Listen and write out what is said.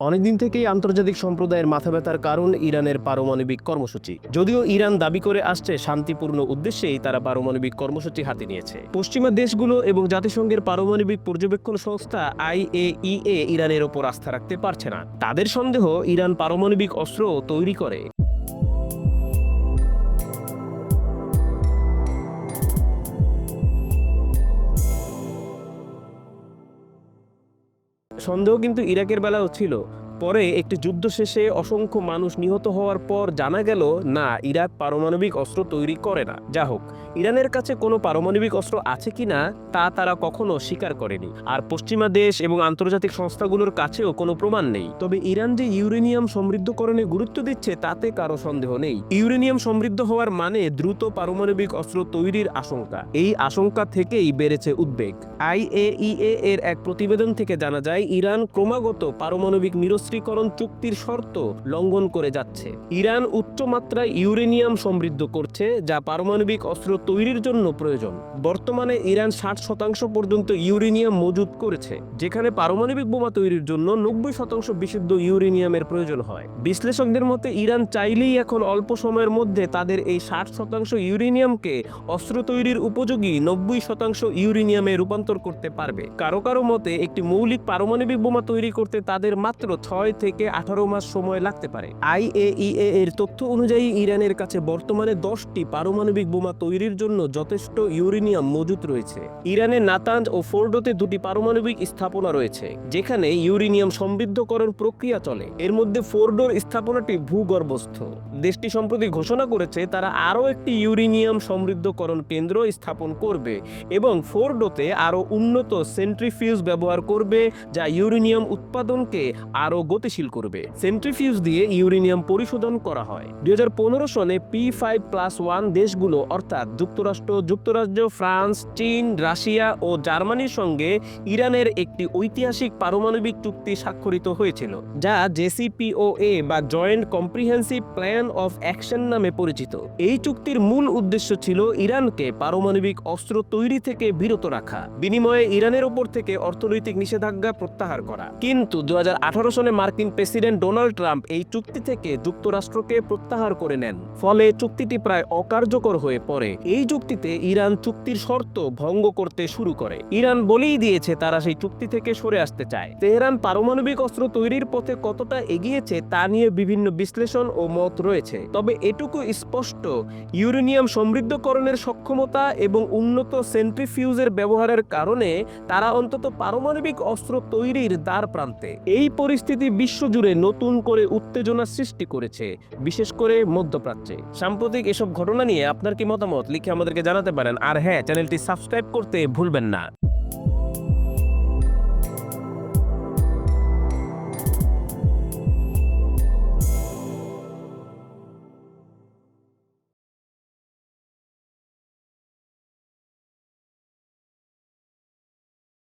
অনেকদিন থেকেই আন্তর্জাতিক সম্প্রদায়ের মাথা ব্যথার কারণ ইরানের পারমাণবিক কর্মসূচি। যদিও ইরান দাবি করে আসছে, শান্তিপূর্ণ উদ্দেশ্যেই তারা পারমাণবিক কর্মসূচি হাতে নিয়েছে। পশ্চিমা দেশগুলো এবং জাতিসংঘের পারমাণবিক পর্যবেক্ষণ সংস্থা আইএইএ ইরানের ওপর আস্থা রাখতে পারছে না। তাদের সন্দেহ, ইরান পারমাণবিক অস্ত্র তৈরি করে। সন্দেহ কিন্তু ইরাকের বেলাও ছিল। পরে একটি যুদ্ধ শেষে অসংখ্য মানুষ নিহত হওয়ার পর জানা গেল, না, ইরাক পারমাণবিক অস্ত্র তৈরি করে না। যা হোক, ইরানের কাছে কোনো পারমাণবিক অস্ত্র আছে কিনা তা তারা কখনো স্বীকার করেনি। আর পশ্চিমা দেশ এবং আন্তর্জাতিক সংস্থাগুলোর কাছেও কোনো প্রমাণ নেই। তবে ইরান যে ইউরেনিয়াম সমৃদ্ধকরণে গুরুত্ব দিচ্ছে, তাতে কারও সন্দেহ নেই। ইউরেনিয়াম সমৃদ্ধ হওয়ার মানে দ্রুত পারমাণবিক অস্ত্র তৈরির আশঙ্কা। এই আশঙ্কা থেকেই বেড়েছে উদ্বেগ। আইএইএ এর এক প্রতিবেদন থেকে জানা যায়, ইরান ক্রমাগত পারমাণবিক নিরস্ত্রীকরণ চুক্তির শর্ত লঙ্ঘন করে যাচ্ছে। ইরান উচ্চমাত্রায় ইউরেনিয়াম সমৃদ্ধ করছে, যা পারমাণবিক অস্ত্র তৈরির জন্য প্রয়োজন। বর্তমানে ইরান ষাট শতাংশ পর্যন্ত ইউরেনিয়াম মজুত করেছে, যেখানে পারমাণবিক বোমা তৈরির জন্য নব্বই শতাংশ বিশুদ্ধ ইউরেনিয়ামের প্রয়োজন হয়। বিশ্লেষকদের মতে, ইরান চাইলেই এখন অল্প সময়ের মধ্যে তাদের এই ষাট শতাংশ ইউরেনিয়ামকে অস্ত্র তৈরির উপযোগী নব্বই শতাংশ ইউরেনিয়ামে রূপান্তর করতে পারবে। কারও কারও মতে, একটি মৌলিক পারমাণবিক বোমা তৈরি করতে তাদের মাত্র ছয় থেকে আঠারো মাস সময় লাগতে পারে। আইএইএ এর তথ্য অনুযায়ী ইরানের কাছে বর্তমানে দশটি পারমাণবিক বোমা তৈরির জন্য যথেষ্ট ইউরেনিয়াম মজুত রয়েছে। ইরানের নাতাঞ্জ ও ফোর্ডোতে দুটি পারমাণবিক স্থাপনা রয়েছে, যেখানে ইউরেনিয়াম সমৃদ্ধকরণ প্রক্রিয়া চলে। এর মধ্যে ফোর্ডোর স্থাপনাটি ভূগর্ভস্থ। দেশটি সম্প্রতি ঘোষণা করেছে, তারা আরও একটি ইউরেনিয়াম সমৃদ্ধকরণ কেন্দ্র স্থাপন করবে এবং ফোর্ডোতে আরও উন্নত সেন্ট্রিফিউজ ব্যবহার করবে, যা ইউরেনিয়াম উৎপাদনকে আরও গতিশীল করবে। সেন্ট্রিফিউজ দিয়ে ইউরেনিয়াম পরিশোধন করা হয়। দুই হাজার পনেরো সনে পি ফাইভ প্লাস ওয়ান দেশগুলো, অর্থাৎ যুক্তরাষ্ট্র, যুক্তরাজ্য, ফ্রান্স, চীন, রাশিয়া ও জার্মানির সঙ্গে ইরানের একটি ঐতিহাসিক পারমাণবিক চুক্তি স্বাক্ষরিত হয়েছিল, যা জেসিপিওএ বা joint comprehensive plan of action নামে পরিচিত। এই চুক্তির মূল উদ্দেশ্য ছিল ইরানকে পারমাণবিক অস্ত্র তৈরি থেকে বিরত রাখা, বিনিময়ে ইরানের ওপর থেকে অর্থনৈতিক নিষেধাজ্ঞা প্রত্যাহার করা। কিন্তু দুই হাজার আঠারো সনে মার্কিন প্রেসিডেন্ট ডোনাল্ড ট্রাম্প এই চুক্তি থেকে যুক্তরাষ্ট্রকে প্রত্যাহার করে নেন। ফলে চুক্তিটি প্রায় অকার্যকর হয়ে পড়ে। এই চুক্তিতে ইরান চুক্তির শর্ত ভঙ্গ করতে শুরু করে। ইরান বলেই দিয়েছে তারা সেই চুক্তি থেকে সরে আসতে চায়। তেহরান পারমাণবিক অস্ত্র তৈরির পথে কতটা এগিয়েছে তা নিয়ে বিভিন্ন বিশ্লেষণ ও মত রয়েছে। তবে এটুকু স্পষ্ট, ইউরেনিয়াম সমৃদ্ধকরণের সক্ষমতা এবং উন্নত সেন্ট্রিফিউজের ব্যবহারের কারণে তারা অন্তত পারমাণবিক অস্ত্র তৈরির দ্বার প্রান্তে এই পরিস্থিতি বিশ্বজুড়ে নতুন করে উত্তেজনা সৃষ্টি করেছে, বিশেষ করে মধ্যপ্রাচ্যে। সাম্প্রতিক এসব ঘটনা নিয়ে আপনার কি মতামত? লিখে আমাদেরকে জানাতে পারেন। আর হ্যাঁ চ্যানেলটি সাবস্ক্রাইব করতে ভুলবেন না।